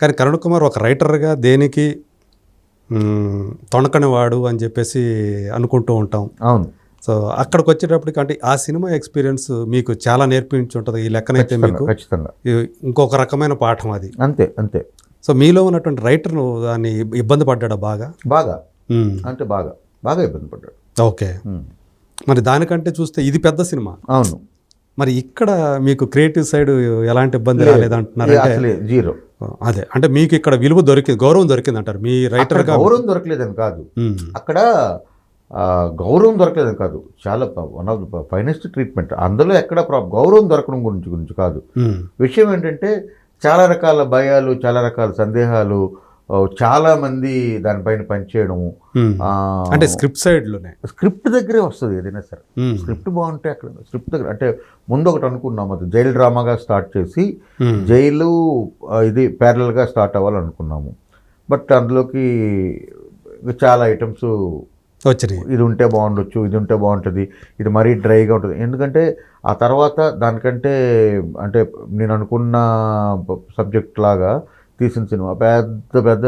కానీ కరుణ్ కుమార్ ఒక రైటర్గా దేనికి మ్, తొణకని వాడు అని చెప్పేసి అనుకుంటూ ఉంటాం. అవును. సో అక్కడికి వచ్చేటప్పటికి అంటే ఆ సినిమా ఎక్స్పీరియన్స్ మీకు చాలా నేర్పించి ఉంటుంది ఈ లెక్కనైతే మీకు. ఇంకొక రకమైన పాఠం అది. అంతే అంతే. సో మీలో ఉన్నటువంటి రైటర్ దాన్ని ఇబ్బంది పడ్డాడా బాగా? బాగా. అంటే బాగా బాగా ఇబ్బంది పడ్డాడు. ఓకే. మరి దానికంటే చూస్తే ఇది పెద్ద సినిమా. అవును. మరి ఇక్కడ మీకు క్రియేటివ్ సైడ్ ఎలాంటి ఇబ్బంది రాలేదంటున్నారు జీరో. అదే. అంటే మీకు ఇక్కడ విలువ దొరికింది గౌరవం దొరికింది అంటారు మీ రైటర్గా గౌరవం దొరకలేదని కాదు. అక్కడ గౌరవం దొరకలేదని కాదు. చాలా one of the finest treatment అందులో ఎక్కడ గౌరవం దొరకడం గురించి గురించి కాదు. విషయం ఏంటంటే చాలా రకాల భయాలు చాలా రకాల సందేహాలు చాలా మంది దానిపైన పనిచేయడం అంటే స్క్రిప్ట్ సైడ్లోనే? స్క్రిప్ట్ దగ్గరే వస్తుంది ఏదైనా సరే. స్క్రిప్ట్ బాగుంటే అక్కడ స్క్రిప్ట్ దగ్గర అంటే ముందు ఒకటి అనుకున్నాం అది జైలు డ్రామాగా స్టార్ట్ చేసి జైలు ఇది ప్యారలల్గా స్టార్ట్ అవ్వాలనుకున్నాము. బట్ అందులోకి చాలా ఐటమ్స్ వచ్చినాయి. ఇది ఉంటే బాగుండొచ్చు ఇది ఉంటే బాగుంటుంది ఇది మరీ డ్రైగా ఉంటుంది. ఎందుకంటే ఆ తర్వాత దానికంటే అంటే నేను అనుకున్న సబ్జెక్ట్ లాగా తీసిన సినిమా. పెద్ద పెద్ద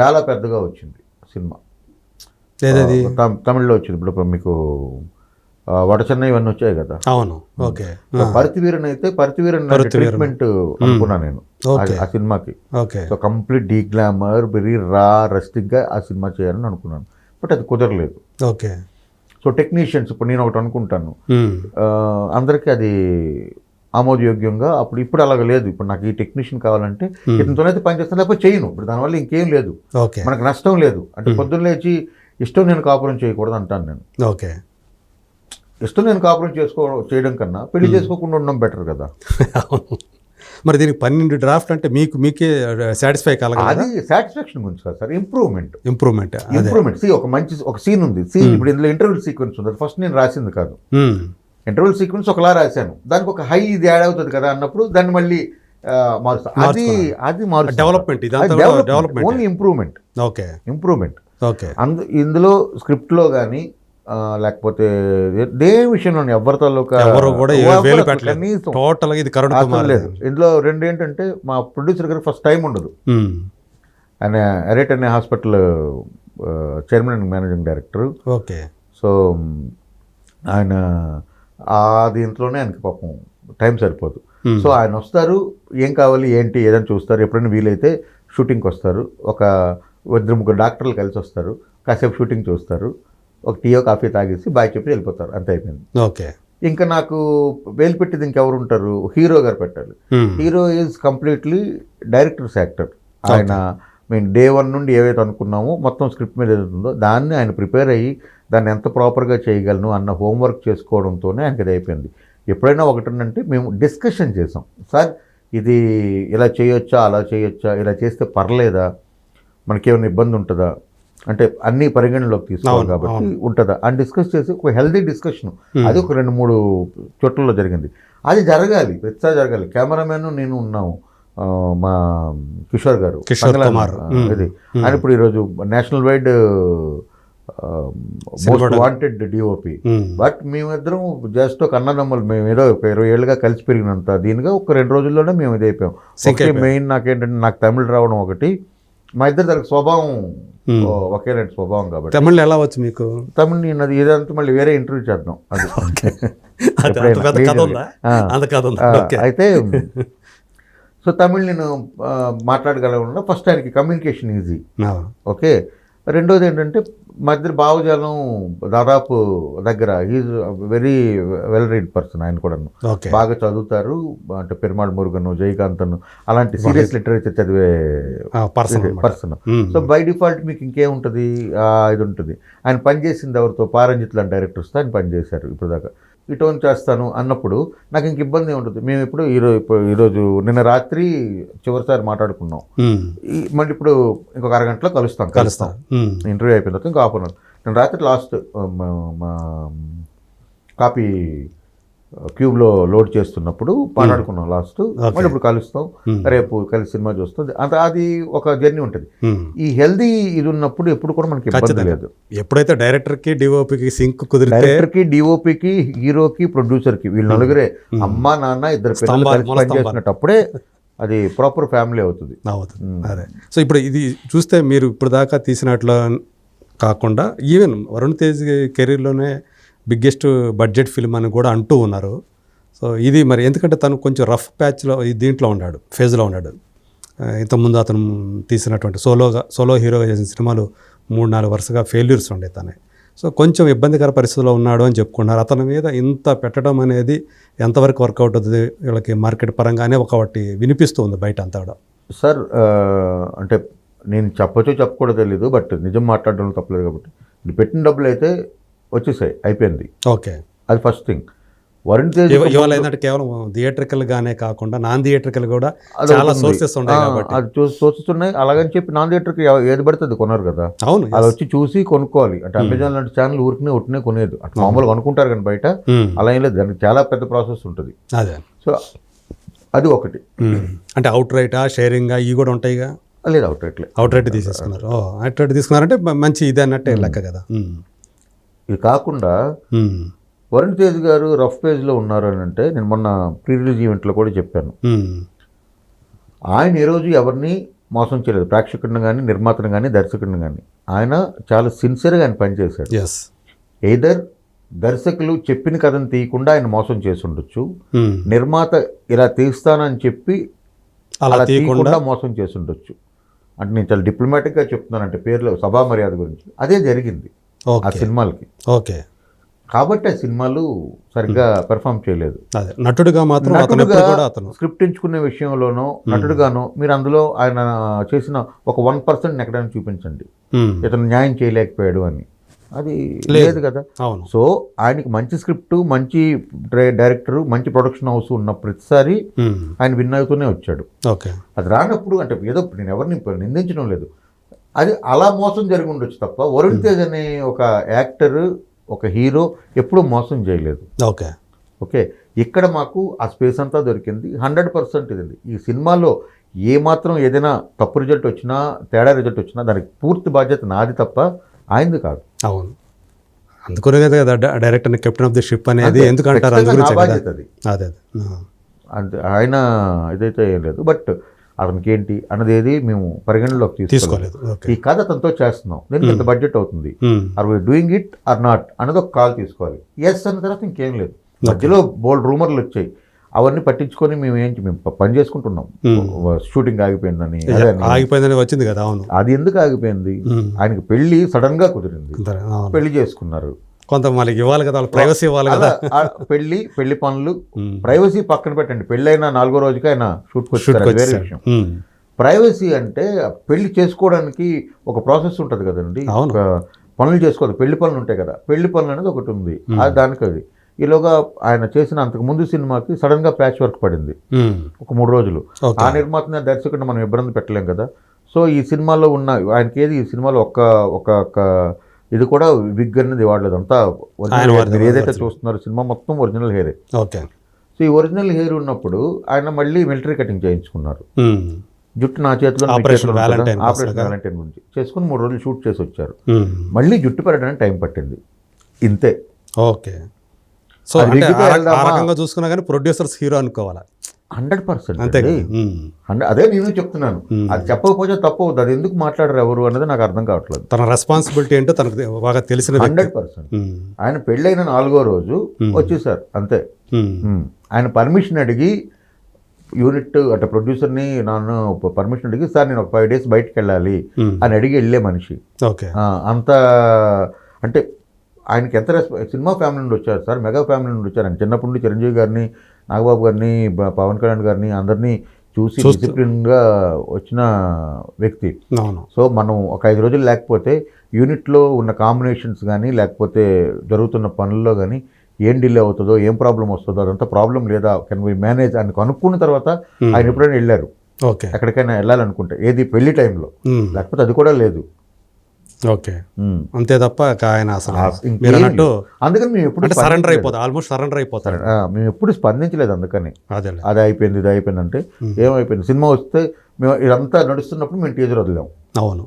చాలా పెద్దగా వచ్చింది సినిమా. తమిళ్ళో వచ్చింది. ఇప్పుడు మీకు ఆ, వడ చెన్నై ఇవన్నీ వచ్చాయి కదా. అవును. ఓకే. పరుతివీరన్ అయితే పరుతివీరన్. ట్రీట్మెంట్ అనుకున్నా నేను. ఆ- సినిమాకి. So complete deglamour very raw రస్టిక్గా ఆ సినిమా చేయాలని అనుకున్నాను. బట్ అది కుదరలేదు. ఓకే. సో టెక్నీషియన్స్ ఇప్పుడు నేను ఒకటి అనుకుంటాను. అందరికీ అది ఆమోదయోగ్యంగా అప్పుడు ఇప్పుడు అలాగ లేదు. ఇప్పుడు నాకు ఈ టెక్నీషియన్ కావాలంటే ఇతనితోనైతే పని చేస్తాను లేకపోతే చేయను. ఇప్పుడు దానివల్ల ఇంకేం లేదు. ఓకే. మనకు నష్టం లేదు. అంటే పొద్దున్న లేచి ఇష్టం నేను కాపురం చేయకూడదు అంటాను నేను. ఓకే. ఇష్టం నేను కాపురం చేసుకో చేయడం కన్నా పెళ్ళి చేసుకోకుండా ఉండడం బెటర్ కదా. మరి దీనికి పన్నెండు డ్రాఫ్ట్ అంటే మీకు మీకే సాటిస్ఫై కలగాలి అది సాటిస్ఫాక్షన్ గురించి కాదు sir improvement. Improvement improvement. C ఒక మంచి ఒక సీన్ ఉంది. సీన్ ఇప్పుడు ఇందులో ఇంటర్వ్యూ సీక్వెన్స్ ఉంది. ఫస్ట్ నేను రాసింది కాదు. ఉమ్, ఇంటర్వ్యూ సీక్వెన్స్ ఒకలా రాశాను. దానికి ఒక హై ఇది యాడ్ అవుతుంది కదా అన్నప్పుడు దాన్ని మళ్ళీ అది అది మారుస్తా. Development development only improvement okay. Improvement okay. అందు ఇందులో స్క్రిప్ట్లో కానీ లేకపోతే ఏ- విషయంలో ఎవరితో ఎవరు కూడా ఏ వేలు పెట్టలేదు. టోటల్గా ఇది కుమార్ లేదు. ఇందులో రెండు ఏంటంటే మా ప్రొడ్యూసర్ గారికి ఫస్ట్ టైం ఉండదు. ఉమ్, ఆయన ఎరేట్ అనే hospital chairman and managing director. Okay. So ఆయన ఆ దీంట్లోనే ఆయనకి పాపం టైం సరిపోదు. సో ఆయన వస్తారు ఏం కావాలి ఏంటి ఏదైనా చూస్తారు. ఎప్పుడైనా వీలైతే షూటింగ్కి వస్తారు. ఒక ఇద్దరు ముగ్గురు డాక్టర్లు కలిసి వస్తారు. కాసేపు షూటింగ్ చూస్తారు. ఒక టీయో కాఫీ తాగేసి బాయ్ చెప్పి వెళ్ళిపోతారు. అంతే అయిపోయింది. ఓకే. ఇంకా నాకు వేలు పెట్టేది ఇంకెవరు ఉంటారు? హీరో గారు పెట్టాలి hero is completely director's actor ఆయన మేము డే వన్ నుండి ఏవైతే అనుకున్నామో మొత్తం స్క్రిప్ట్ మీద ఏదైతే ఉందో దాన్ని ఆయన ప్రిపేర్ అయ్యి దాన్ని ఎంత ప్రాపర్గా చేయగలను అన్న హోంవర్క్ చేసుకోవడంతోనే ఆయనకి అది అయిపోయింది. ఎప్పుడైనా ఒకటి అంటే మేము డిస్కషన్ చేసాం. సార్ ఇది ఇలా చేయొచ్చా అలా చేయొచ్చా ఇలా చేస్తే పర్లేదా? మనకేమైనా ఇబ్బంది ఉంటుందా? అంటే అన్ని పరిగణలోకి తీసుకోవాలి కాబట్టి ఉంటుందా? అని డిస్కస్ చేసి ఒక హెల్దీ డిస్కషన్. అది ఒక రెండు మూడు చోట్లలో జరిగింది. అది జరగాలి ప్రతిసారి జరగాలి. కెమెరామెన్ నేను ఉన్నాము. మా కిషోర్ గారు కిషోర్ కుమార్. ఇది ఆయన ఇప్పుడు ఈరోజు national wide most wanted DOP but మేమిద్దరం జస్ట్ ఒక అన్నదమ్ములు మేము ఏదో ఒక ఇరవై ఏళ్ళుగా కలిసి పెరిగినంత దీనిగా ఒక రెండు రోజుల్లోనే మేము ఇది అయిపోయాం. ఒకటి మెయిన్ నాకేంటంటే నాకు తమిళ రావడం ఒకటి. మా ఇద్దరు దానికి స్వభావం ఒకేలాంటి స్వభావం కాబట్టి. తమిళ్ ఎలా వచ్చు మీకు? తమిళ నేను అది ఏదంతా మళ్ళీ వేరే ఇంటర్వ్యూ చేద్దాం. అది. అయితే సో తమిళ్ నేను ఆ, మాట్లాడగలను ఫస్ట్ ఆయనకి కమ్యూనికేషన్ ఈజీ. ఓకే? రెండోది ఏంటంటే మా ఇద్దరు భావజాలం దాదాపు దగ్గర is very well read person ఆయన కూడా బాగా చదువుతారు అంటే పెరుమాళ్ మురుగను జయకాంతను అలాంటి సీరియస్ లిటరేచర్ చదివే పర్సన్ సో బై డిఫాల్ట్ మీకు ఇంకేముంటుంది ఇది ఉంటుంది. ఆయన పనిచేసింది ఎవరితో? పారంజిత్ లాంటి డైరెక్టర్స్తో ఆయన పనిచేశారు ఇప్పుడు దాకా ఇటోన్ చేస్తాను అన్నప్పుడు నాకు ఇంక ఇబ్బంది ఉంటుంది. మేము ఇప్పుడు ఈరోజు ఈరోజు నిన్న రాత్రి చివరిసారి మాట్లాడుకున్నాం. మళ్ళీ ఇప్పుడు ఇంకొక అరగంటలో కలుస్తాం. కలుస్తా. ఇంటర్వ్యూ అయిపోయిన తర్వాత ఇంకా అవర్. నేను రాత్రి లాస్ట్ మా కాపీ క్యూబ్లో లోడ్ చేస్తున్నప్పుడు మాట్లాడుకున్నాం లాస్ట్. మళ్ళీ ఇప్పుడు కలుస్తాం. Hmm. రేపు కలిసి సినిమా చూస్తాం. అంత అది ఒక జర్నీ ఉంటుంది. ఉమ్. ఈ హెల్దీ ఇది ఉన్నప్పుడు ఎప్పుడు కూడా మనకి ఇబ్బంది. లేదు. ఎప్పుడైతే డైరెక్టర్కి డిఓపికి సింక్ కుదిరితే డైరెక్టర్కి డిఓపికి హీరోకి ప్రొడ్యూసర్కి వీళ్ళు నలుగురే అమ్మ నాన్న ఇద్దరు. పనిచేసినప్పుడే Hmm. అది ప్రాపర్ ఫ్యామిలీ అవుతుంది. అవుతుంది. అదే. సో ఇప్పుడు ఇది చూస్తే మీరు ఇప్పుడు దాకా తీసినట్లు కాకుండా ఈవెన్ వరుణ్ తేజ్ కెరీర్లోనే బిగ్గెస్ట్ బడ్జెట్ ఫిల్మ్ అని కూడా అంటూ ఉన్నారు. సో ఇది మరి ఎందుకంటే తను కొంచెం రఫ్ ప్యాచ్లో దీంట్లో ఉన్నాడు ఫేజ్లో ఉన్నాడు. ఇంతకుముందు అతను తీసినటువంటి సోలోగా సోలో హీరోగా చేసిన సినిమాలు మూడు నాలుగు వరుసగా ఫెయిల్యూర్స్ ఉండే తనే. సో కొంచెం ఇబ్బందికర పరిస్థితిలో ఉన్నాడు అని చెప్పుకున్నారు. అతని మీద ఇంత పెట్టడం అనేది ఎంతవరకు వర్కౌట్ అవుతుంది వీళ్ళకి మార్కెట్ పరంగానే ఒకటి వినిపిస్తూ ఉంది బయట అంతా కూడా. సార్ అంటే నేను చెప్పచ్చో చెప్పకూడదు తెలీదు బట్ నిజం మాట్లాడడం తప్పలేదు కాబట్టి. పెట్టిన డబ్బులు అయితే వచ్చేసాయి అయిపోయింది. ఓకే. అది ఫస్ట్ థింగ్. వరుణ్ తేజ్ ఇవ- ఇవాళ ఏంటంటే కేవలం థియేట్రికల్ గానే కాకుండా నాన్ థియేట్రికల్ కూడా చాలా. సోర్సెస్ ఉన్నాయి కాబట్టి. అది చూ చూస్తున్నాయి అలాగని చెప్పి నాన్ థియేటర్కి ఏది పడితే అది కొనరు కదా. అవును అది వచ్చి చూసి కొనుక్కోవాలి. అంటే అమెజాన్ లాంటి ఛానల్ ఊరికనే ఉట్టినే కొనేది అట్లా మామూలుగా అనుకుంటారు కానీ బయట ఉమ్, అలా ఏం లేదు. దానికి చాలా పెద్ద ప్రాసెస్ ఉంటుంది. అదే. సో అది ఒకటి. ఉమ్. అంటే అవుట్ రైటా షేరింగా ఇవి కూడా ఉంటాయిగా? లేదు అవుట్ రైట్లే అవుట్ రైట్ తీసేసుకున్నారు అవుట్ రైట్ తీసుకున్నారంటే మంచి ఇది అన్నట్టే లెక్క కదా. ఇది కాకుండా వరుణ్ తేజ్ గారు రఫ్ పేజ్లో ఉన్నారు అని అంటే నేను మొన్న ప్రీ రిలీజ్ ఈవెంట్లో కూడా చెప్పాను. ఆయన ఈ రోజు ఎవరిని మోసం చేయలేదు. ప్రేక్షకుడిని కానీ నిర్మాతను కానీ దర్శకుడిని కానీ ఆయన చాలా సిన్సియర్గా ఆయన పనిచేశాడు. ఎయిదర్ దర్శకులు చెప్పిన కథను తీయకుండా ఆయన మోసం చేసి ఉండొచ్చు నిర్మాత ఇలా తీస్తానని చెప్పి అలా తీయకుండా మోసం చేసి ఉండొచ్చు అంటే నేను చాలా డిప్లొమాటిక్గా చెప్తున్నాను అంటే పేర్లో సభా మర్యాద గురించి. అదే జరిగింది. ఆ సినిమాలకి. ఓకే. కాబట్టి ఆ సినిమాలు సరిగ్గా పెర్ఫామ్ చేయలేదు. నటుడిగా మాత్రం అతను స్క్రిప్ట్ ఎంచుకునే విషయంలోనో నటుడుగానో మీరు అందులో ఆయన చేసిన ఒక వన్ పర్సెంట్ ఎక్కడానికి చూపించండి. ఇతను న్యాయం చేయలేకపోయాడు అని. అది లేదు. కదా. అవును. సో ఆయనకి మంచి స్క్రిప్ట్ మంచి డైరెక్టర్ మంచి ప్రొడక్షన్ హౌస్ ఉన్న ప్రతిసారి ఆయన విన్ అవుతూనే వచ్చాడు. ఓకే. అది రానప్పుడు అంటే ఏదో నేను ఎవరిని నిందించడం లేదు. అది అలా మోసం జరిగి ఉండొచ్చు తప్ప వరుణ్ తేజ్ అనే ఒక యాక్టర్ ఒక హీరో ఎప్పుడూ మోసం చేయలేదు. ఓకే. ఓకే. ఇక్కడ మాకు ఆ స్పేస్ అంతా దొరికింది. హండ్రెడ్ పర్సెంట్ ఇది ఈ సినిమాలో ఏ మాత్రం ఏదైనా తప్పు రిజల్ట్ వచ్చినా తేడా రిజల్ట్ వచ్చినా దానికి పూర్తి బాధ్యత నాది తప్ప ఆయనది కాదు. అవును. అందుకునే కదా director captain of the ship అనేది. ఎందుకంటారు అందు. ఆయన ఇదైతే ఏం లేదు. బట్ అతనికి ఏంటి అన్నది ఏది మేము పరిగణలోకి తీసుకోలేదు ఈ కథ అతనితో చేస్తున్నాం. దీనికి ఇంత బడ్జెట్ అవుతుంది. Are we doing it or not అన్నది ఒక కాల్ తీసుకోవాలి. ఎస్ అన్న తర్వాత ఇంకేం లేదు. మధ్యలో బోల్డ్ రూమర్లు వచ్చాయి. అవన్నీ పట్టించుకొని మేము ఏంటి మేము పని చేసుకుంటున్నాం. షూటింగ్ ఆగిపోయిందని అదే అని. ఆగిపోయిందని వచ్చింది కదా అవును. అది ఎందుకు ఆగిపోయింది? ఉమ్, ఆయనకి పెళ్ళి సడన్గా కుదిరింది. పెళ్ళి చేసుకున్నారు. కొంత మనకి ఇవ్వాలి కదా ప్రైవసీ ఇవ్వాలి కదా. పెళ్ళి పెళ్ళి పనులు ప్రైవసీ పక్కన పెట్టండి. పెళ్ళైనా నాలుగో రోజుకి ఆయన షూట్కి వచ్చారు వేరే. విషయం. ప్రైవసీ అంటే పెళ్ళి చేసుకోవడానికి ఒక ప్రాసెస్ ఉంటుంది కదండి. పనులు చేసుకోవాలి. పెళ్ళి పనులు ఉంటాయి కదా. పెళ్ళి పనులు అనేది ఒకటి ఉంది. అది దానికి అది. ఈలోగా ఆయన చేసిన అంతకు ముందు సినిమాకి సడన్గా ప్యాచ్ వర్క్ పడింది. ఒక మూడు రోజులు. ఆ నిర్మాతని ఆ దర్శకుడిని మనం ఇబ్బంది పెట్టలేం కదా. సో ఈ సినిమాలో ఉన్న ఆయనకి ఏది? ఈ సినిమాలో ఒక్క ఒక ఒక ఇది కూడా విగ్ అనేది వాడలేదు అంతా మీరు ఏదైతే చూస్తున్నారో సినిమా మొత్తం ఒరిజినల్ హెయిరే ఓకే. సో ఈ ఒరిజినల్ హెయిర్ ఉన్నప్పుడు ఆయన మళ్ళీ మిలిటరీ కటింగ్ చేయించుకున్నారు. జుట్టు నా చేతిలో ఆపరేషన్? వ్యాలంటైన్ గురించి. చేసుకుని మూడు రోజులు షూట్ చేసి వచ్చారు. మళ్ళీ జుట్టు పెరగడానికి టైం పట్టింది. ఇంతే. ఓకే. సో చూసుకున్నా కానీ ప్రొడ్యూసర్స్ హీరో అనుకోవాలా? హండ్రెడ్ పర్సెంట్ అంతే అదే నేను చెప్తున్నాను. అది చెప్పకపోతే తప్పు అవుతుంది అది ఎందుకు మాట్లాడరు ఎవరు అనేది నాకు అర్థం కావట్లేదు. తన రెస్పాన్సిబిలిటీ ఏంటో తనకు బాగా తెలిసిన హండ్రెడ్ పర్సెంట్. ఆయన పెళ్ళైన నాలుగో రోజు. వచ్చేసారు. అంతే. ఆయన పర్మిషన్ అడిగి యూనిట్ అంటే ప్రొడ్యూసర్ని నన్ను పర్మిషన్ అడిగి సార్ నేను ఒక ఫైవ్ డేస్ బయటకు వెళ్ళాలి అని అడిగి వెళ్ళే మనిషి. ఓకే. అంత అంటే ఆయనకి ఎంత రెస్ప సినిమా ఫ్యామిలీ నుండి వచ్చారు సార్? మెగా ఫ్యామిలీ నుండి వచ్చారు. ఆయన చిన్నప్పటి నుండి చిరంజీవి గారిని నాగబాబు గారిని పవన్ కళ్యాణ్ గారిని అందరినీ చూసి. డిసిప్లిన్గా వచ్చిన వ్యక్తి. సో మనం ఒక ఐదు రోజులు లేకపోతే యూనిట్లో ఉన్న కాంబినేషన్స్ కానీ లేకపోతే జరుగుతున్న పనుల్లో కానీ ఏం డిలే అవుతుందో ఏం ప్రాబ్లం వస్తుందో అదంతా ప్రాబ్లం లేదా కెన్ వి మేనేజ్ అని కనుక్కున్న తర్వాత. ఆయన ఎప్పుడైనా వెళ్ళారు. ఓకే. ఎక్కడికైనా వెళ్ళాలనుకుంటే ఏది పెళ్ళి టైంలో. లేకపోతే అది కూడా లేదు. ఓకే. అంతే తప్ప ఆయన అసలు మీరు అన్నట్టు. అందుకని మేము ఎప్పుడు సరెండర్. అయిపోతారు ఆల్మోస్ట్ సరెండర్ అయిపోతారు మేము ఎప్పుడు స్పందించలేదు అందుకని అదే అది అయిపోయింది ఇది అయిపోయింది అంటే ఏమైపోయింది సినిమా వస్తే మేము ఇదంతా నడుస్తున్నప్పుడు మేము టీజర్ వదిలాం అవును.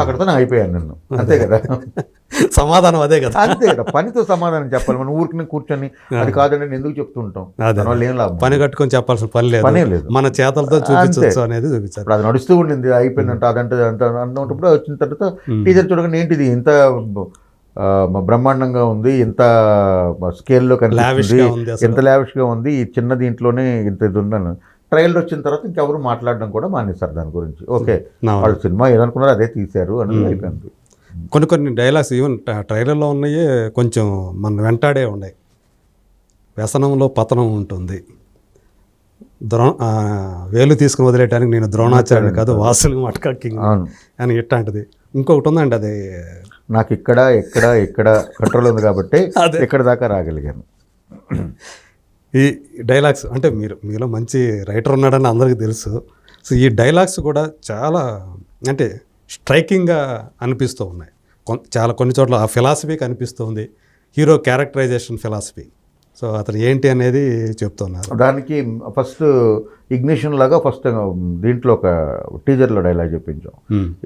అక్కడతో నేను అయిపోయాను నన్ను. అంతే కదా? సమాధానం అదే కదా? అంతే కదా. పనితో సమాధానం చెప్పాలి. మనం ఊరికి కూర్చొని అది కాదండి నేను ఎందుకు చెప్తుంటాం? అదే. దానివల్ల ఏం లాభం? పని కట్టుకొని చెప్పాల్సిన పని లేదు. పనే లేదు. మన చేతలతో చూపించవచ్చు అనేది చూపించారు అది నడుస్తూ ఉండింది అయిపోయిందంట అదంటే అంత అన్నప్పుడు వచ్చిన తర్వాత. టీచర్ చూడగానే ఏంటిది? ఇంత బ్రహ్మాండంగా ఉంది ఇంత స్కేల్లో కనిపిస్తుంది. ఎంత లావిష్గా ఉంది ఈ చిన్న దీంట్లోనే ఇంత ఇది ఉన్నాను ట్రయల్ వచ్చిన తర్వాత ఇంకెవరు మాట్లాడడం కూడా మానేశారు దాని గురించి. ఓకే నా వాళ్ళు సినిమా ఏదనుకున్నారో అదే తీశారు అనేది అయిపోయింది. కొన్ని కొన్ని డైలాగ్స్ ఈవెన్ ట్రైలర్లో ఉన్నాయే కొంచెం మన వెంటాడే ఉన్నాయి. వ్యసనంలో పతనం ఉంటుంది. ద్రో వేలు తీసుకుని వదిలేయడానికి నేను ద్రోణాచార్యుని కాదు వాసుని మటకా కింగ్ అవును. అని ఇట్లాంటిది. ఇంకొకటి ఉందండి అది. నాకు ఇక్కడ ఎక్కడ ఎక్కడ కంట్రోల్ ఉంది కాబట్టి అదే. ఇక్కడ దాకా రాగలిగాను. ఈ డైలాగ్స్ అంటే మీరు మీలో మంచి రైటర్ ఉన్నాడని అందరికీ తెలుసు. సో ఈ డైలాగ్స్ కూడా చాలా అంటే స్ట్రైకింగ్గా అనిపిస్తూ ఉన్నాయి. చాలా కొన్ని చోట్ల ఆ ఫిలాసఫీ కనిపిస్తుంది హీరో క్యారెక్టరైజేషన్ ఫిలాసఫీ. సో అతను ఏంటి అనేది చెప్తున్నారు. దానికి ఫస్ట్ ఇగ్నిషన్ లాగా ఫస్ట్ దీంట్లో ఒక టీజర్లో డైలాగ్ చెప్పించాం.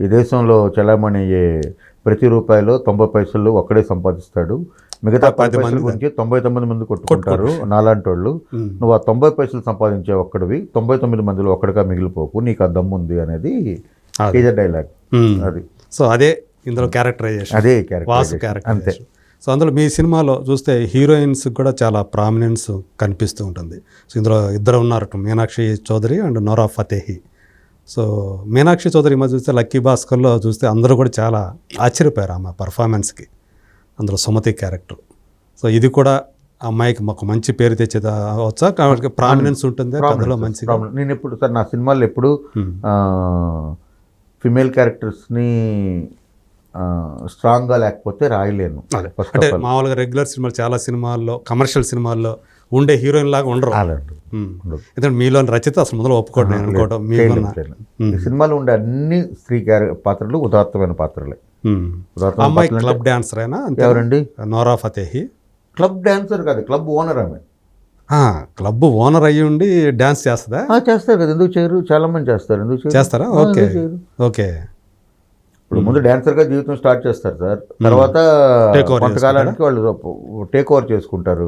ఈ దేశంలో చలామణి అయ్యే ప్రతి రూపాయలో తొంభై పైసలు ఒక్కడే సంపాదిస్తాడు. మిగతా పది పైసల గురించి తొంభై తొమ్మిది మంది కొట్టుకుంటారు నాలాంటి వాళ్ళు. నువ్వు ఆ తొంభై పైసలు సంపాదించే ఒక్కడివి తొంభై తొమ్మిది మందిలో ఒక్కడిగా మిగిలిపోకు నీకు ఆ దమ్ము ఉంది అనేది డైలాగ్. అది. సో అదే ఇందులో క్యారెక్టరైజేషన్ అదే వాసు క్యారెక్టర్ అంతే సో అందులో మీ సినిమాలో చూస్తే హీరోయిన్స్ కూడా చాలా ప్రామినెన్స్ కనిపిస్తూ ఉంటుంది. సో ఇందులో ఇద్దరు ఉన్నారు Meenakshi Chaudhary and Nora Fatehi. So Meenakshi Chaudhary మధ్య చూస్తే లక్కీ భాస్కర్లో చూస్తే అందరూ కూడా చాలా ఆశ్చర్యపోయారు ఆమె పర్ఫార్మెన్స్కి అందులో సుమతి క్యారెక్టర్. సో ఇది కూడా అమ్మాయికి మాకు మంచి పేరు తెచ్చేది. అవచ్చా కాబట్టి ప్రామినెన్స్ ఉంటుంది కథలో మంచిగా. ప్రాబ్లం నేను ఎప్పుడు సార్ నా సినిమాల్లో ఎప్పుడు. ఫిమేల్ క్యారెక్టర్స్ని స్ట్రాంగ్గా లేకపోతే రాయలేను. అంటే మామూలుగా రెగ్యులర్ సినిమాలు చాలా సినిమాల్లో కమర్షియల్ సినిమాల్లో ఉండే హీరోయిన్ లాగా ఉండరు. ఎందుకంటే మీలోని రచిత అసలు మొదలు ఒప్పుకోవడం అనుకోవడం. ఈ సినిమాలో ఉండే అన్ని స్త్రీ పాత్రలు ఉదాత్తమైన పాత్రలే. అమ్మాయి క్లబ్ డాన్సర్ అయినా ఎవరండి? Nora Fatehi. క్లబ్ డాన్సర్ కాదు క్లబ్ ఓనర్ ఆమె. క్లబ్ ఓనర్ అయ్యి ఉండి డాన్స్ చేస్తుందా? చేస్తారు కదా ఎందుకు చేయరు? చాలా మంది చేస్తారు ఎందుకు చేస్తారా? ఓకే? ఓకే. ఇప్పుడు ముందు డాన్సర్గా జీవితం స్టార్ట్ చేస్తారు సార్. తర్వాత కొంతకాలానికి వాళ్ళు టేక్ ఓవర్ చేసుకుంటారు.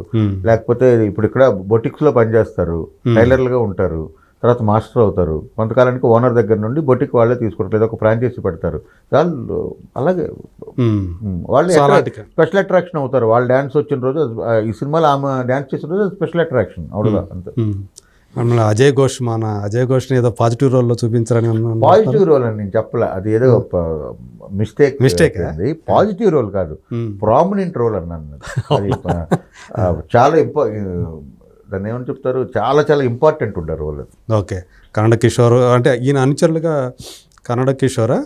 లేకపోతే ఇప్పుడు ఇక్కడ బొటిక్స్లో పనిచేస్తారు టైలర్లుగా ఉంటారు. తర్వాత మాస్టర్ అవుతారు. కొంతకాలానికి ఓనర్ దగ్గర నుండి బొటిక్ వాళ్ళే తీసుకుంటారు. లేదా ఒక ఫ్రాంచైజీ పెడతారు. వాళ్ళు అలాగే వాళ్ళు స్పెషల్ అట్రాక్షన్ అవుతారు. వాళ్ళు డాన్స్ వచ్చిన రోజు ఈ సినిమాలో ఆమె డాన్స్ చేసిన రోజు స్పెషల్ అట్రాక్షన్. అవుడుగా అంతే. మమ్మల్ని అజయ్ ఘోష్ మన అజయ్ ఘోష్ని ఏదో పాజిటివ్ రోల్లో చూపించారని అన్నాను. పాజిటివ్ రోల్ అని నేను చెప్పలే. అది ఏదో మిస్టేక్ ఆ? అది పాజిటివ్ రోల్ కాదు. ప్రామినెంట్ రోల్ అన్నాను చాలా ఇంపా దాన్ని ఏమని చెప్తారు? చాలా చాలా ఇంపార్టెంట్ రోల్ అది ఓకే. కన్నడ కిషోర్ అంటే ఈయన అనుచరులుగా కన్నడ కిషోరా?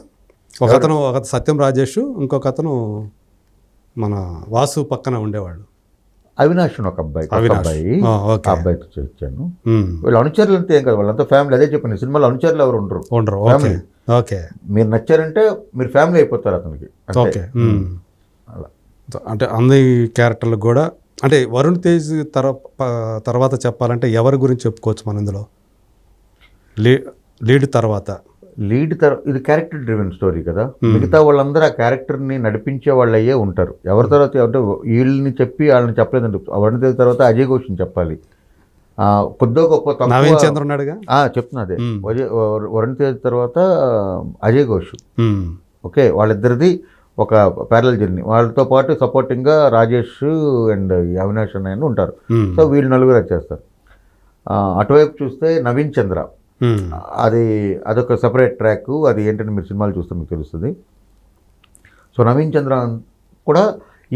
ఒక అతను ఒక సత్యం రాజేష్ ఇంకొక అతను మన వాసు పక్కన ఉండేవాళ్ళు. అవినాష్ ఒక అబ్బాయి. అబ్బాయి. అబ్బాయితో చేయించాను మ్మ్. వీళ్ళు అనుచరులు అంతే ఏం కాదు వాళ్ళంతా ఫ్యామిలీ. అదే చెప్పాను సినిమాలో అనుచరులు ఎవరు ఉండరు? ఉండరు. ఓకే. మీరు నచ్చారంటే మీరు ఫ్యామిలీ అయిపోతారు అతనికి. అంతే. ఓకే. అలా. అంటే అన్ని క్యారెక్టర్లకు కూడా అంటే వరుణ్ తేజ్ తర తర్వాత చెప్పాలంటే ఎవరి గురించి చెప్పుకోవచ్చు మన ఇందులో? లీ లీడ్ తర్వాత. లీడ్ తర ఇది క్యారెక్టర్ డ్రివెన్ స్టోరీ కదా. మిగతా వాళ్ళందరూ ఆ క్యారెక్టర్ని నడిపించే వాళ్ళయ్యే ఉంటారు. ఎవరి తర్వాత అంటే వీళ్ళని చెప్పి వాళ్ళని చెప్పలేదండి అవన్నీ తెలిసిన తర్వాత అజయ్ ఘోష్ని చెప్పాలి. కొద్దో గొప్ప తక్కువ నవీన్ చంద్ర ఉన్నాడుగా? ఆ, చెప్తున్నా అదే. వరుణ్ తేజ్ తర్వాత అజయ్ ఘోష్. మ్మ్. ఓకే వాళ్ళిద్దరిది ఒక ప్యారల్ జర్నీ వాళ్ళతో పాటు సపోర్టింగ్గా రాజేష్ అండ్ అవినాష్ అన్నయ్య ఉంటారు. సో వీళ్ళు నలుగురు వచ్చేస్తారు అటువైపు చూస్తే నవీన్ చంద్ర. అది అదొక సపరేట్ ట్రాక్ అది ఏంటంటే మీరు సినిమాలు చూస్తే మీకు తెలుస్తుంది సో నవీన్ చంద్ర కూడా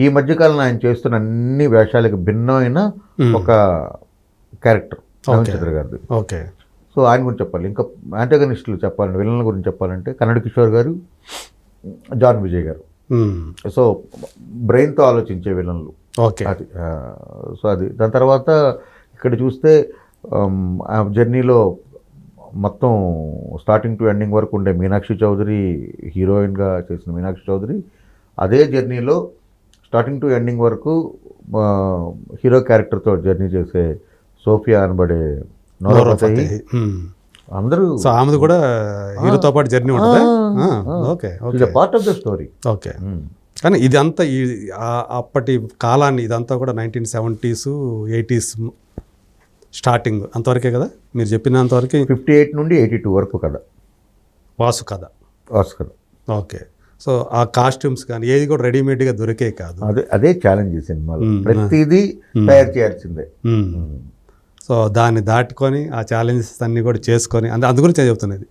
ఈ మధ్యకాలంలో ఆయన చేస్తున్న అన్ని వేషాలకు భిన్నమైన. ఒక క్యారెక్టర్ నవీన్. చంద్ర గారిది ఓకే సో ఆయన గురించి చెప్పాలి ఇంకా యాంటగనిస్టులు చెప్పాలంటే విలన్ల గురించి చెప్పాలంటే కన్నడ కిషోర్ గారు జాన్ విజయ్ గారు. సో బ్రెయిన్తో ఆలోచించే విలన్లు. ఓకే అది సో అది. దాని తర్వాత ఇక్కడ చూస్తే ఆమ్, ఆ జర్నీలో మొత్తం స్టార్టింగ్ టు ఎండింగ్ వరకు ఉండే మీనాక్షి చౌదరి హీరోయిన్గా చేసిన మీనాక్షి చౌదరి అదే జర్నీలో స్టార్టింగ్ టు ఎండింగ్ వరకు హీరో క్యారెక్టర్తో జర్నీ చేసే సోఫియా అనబడే నోరా అందరూ సో ఆమెది కూడా హీరోతో పాటు జర్నీ ఉంటుందా? Okay okay. Part of the story okay. కానీ ఇదంతా ఈ అప్పటి కాలాన్ని ఇదంతా కూడా నైన్టీన్ సెవెంటీస్ ఎయిటీస్ స్టార్టింగ్ అంతవరకే కదా? మీరు చెప్పినంతవరకు ఫిఫ్టీ ఎయిట్ నుండి ఎయిటీ టూ వరకు కదా వాసు కథ. Oscar okay. సో ఆ కాస్ట్యూమ్స్ కానీ ఏది కూడా రెడీమేడ్గా దొరికే కాదు. అదే అదే ఛాలెంజ్ సినిమాలో. మ్మ్. ప్రతిదీ తయారు చేయాల్సిందే. సో దాన్ని దాటుకొని ఆ ఛాలెంజెస్ అన్నీ కూడా చేసుకొని అందు అందు గురించి చెప్తున్నది.